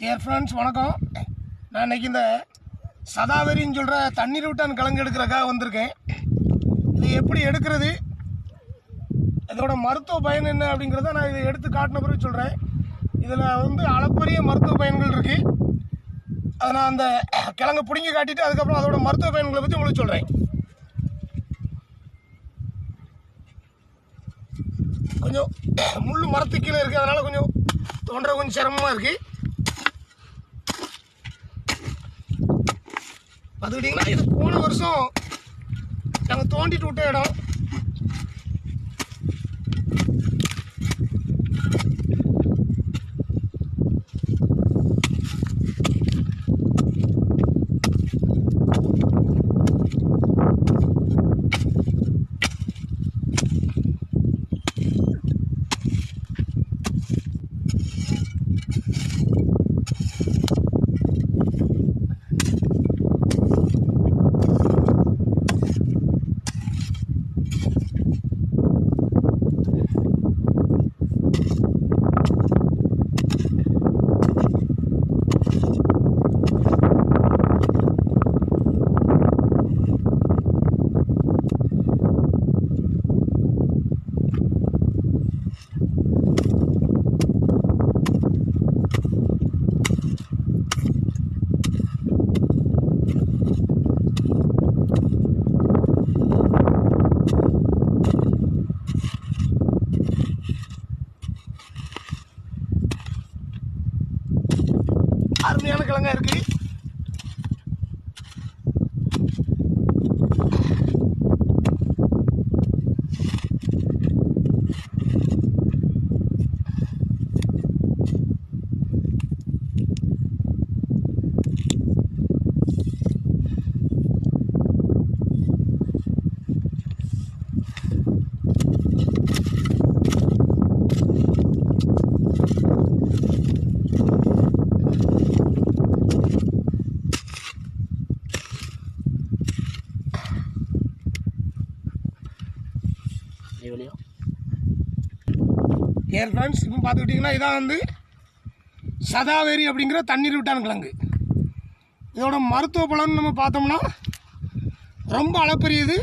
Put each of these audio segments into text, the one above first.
Dear friends வணக்கம். நான் இன்னைக்கு இந்த சதாவரின்னு சொல்கிற தண்ணீர் விட்டான் கிழங்கு எடுக்கிறக்காக வந்திருக்கேன். இது எப்படி எடுக்கிறது? இதோட மருத்துவ பயன் என்ன அப்படிங்கிறத நான் இதை எடுத்து காட்டின பிறகு சொல்கிறேன் இதில் வந்து அளப்பரிய மருத்துவ பயன்கள் இருக்குது அதை நான் அந்த கிழங்கு பிடுங்கி காட்டிட்டு அதுக்கப்புறம் அதோட மருத்துவ பயன்களை பற்றி உங்களுக்கு சொல்கிறேன் கொஞ்சம் முள் மரத்து கீழே இருக்குது அதனால் கொஞ்சம் தோன்ற கொஞ்சம் சிரமமாக இருக்குது பார்த்துக்கிட்டிங்கன்னா இது போன வருஷம் நாங்கள் தோண்டிட்டு விட்ட இடம். அருமையான கிழங்கா இருக்குது ஏர் ஃப்ரெண்ட்ஸ் இப்போ பார்த்துக்கிட்டிங்கன்னா இதான் வந்து சதாவேரி அப்படிங்கிற தண்ணீர் விட்டான் கிழங்கு இதோட மருத்துவ பலன் நம்ம பார்த்தோம்னா ரொம்ப அளப்பரியது.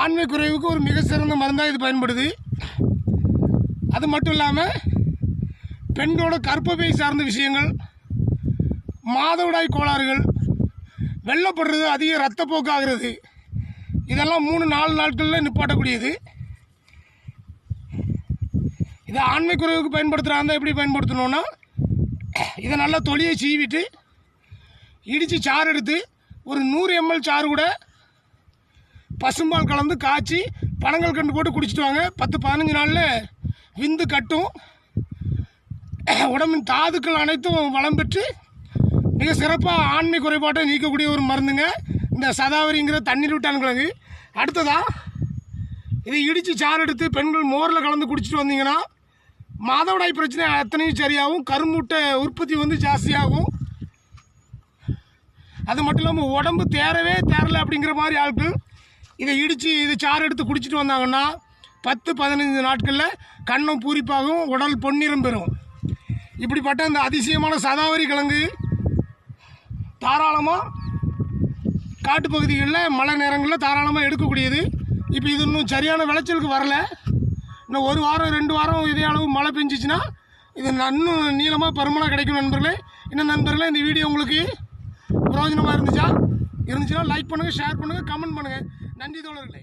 ஆண்மை குறைவுக்கு ஒரு மிக சிறந்த மருந்தாக இது பயன்படுது. அது மட்டும் இல்லாமல் பெண்களோட கற்பப்பை சார்ந்த விஷயங்கள் மாதவிடாய் கோளாறுகள் வெள்ளப்படுறது அதிக ரத்தப்போக்கு ஆகிறது இதெல்லாம் மூணு நாலு நாட்களில் நிப்பாட்டக்கூடியது. இதை ஆண்மை குறைவுக்கு பயன்படுத்துகிறாங்க எப்படி பயன்படுத்தணும்னா இதை நல்லா தொலியை சீவிட்டு இடித்து சாறு எடுத்து ஒரு நூறு எம்எல் சாறு கூட பசும்பால் கலந்து காய்ச்சி பனங்கள் கண்டு போட்டு குடிச்சிட்டு வாங்க. பத்து பதினஞ்சு நாளில் விந்து கட்டும். உடம்பின் தாதுக்கள் அனைத்தும் வளம் பெற்று மிக சிறப்பாக ஆண்மை குறைபாட்டை நீக்கக்கூடிய ஒரு மருந்துங்க. இந்த சதாவரிங்கிற தண்ணீர் விட்டான் கிழங்கு அடுத்ததா இதை இடித்து சாறு எடுத்து பெண்கள் மோரில் கலந்து குடிச்சிட்டு வந்தீங்கன்னா மாதவிடாய் பிரச்சனை அத்தனையும் சரியாகும் கருமூட்டை உற்பத்தி வந்து ஜாஸ்தியாகும். அது மட்டும் இல்லாமல் உடம்பு தேரவே தேரலை அப்படிங்கிற மாதிரி ஆட்கள் இதை இடித்து இதை சாறு எடுத்து குடிச்சிட்டு வந்தாங்கன்னா பத்து பதினைஞ்சு நாட்களில் கண்ணம் பூரிப்பாகும் உடல் பொன்னிறம் பெறும். இப்படிப்பட்ட இந்த அதிசயமான சதாவரி கிழங்கு தாராளமாக காட்டுப்பகுதிகளில் மழை நேரங்களில் தாராளமாக எடுக்கக்கூடியது. இப்போ இது இன்னும் சரியான விளைச்சலுக்கு வரல. இன்னும் ஒரு வாரம் ரெண்டு வாரம் இதே அளவு மழை பெஞ்சிச்சுன்னா இது இன்னும் நீளமாக பருமனாக கிடைக்கும் நண்பர்களே. இன்னும் நண்பர்களே இந்த வீடியோ உங்களுக்கு பிரயோஜனமாக இருந்துச்சா? இருந்துச்சுன்னா லைக் பண்ணுங்கள் ஷேர் பண்ணுங்கள் கமெண்ட் பண்ணுங்கள் நன்றி தோழர்களே.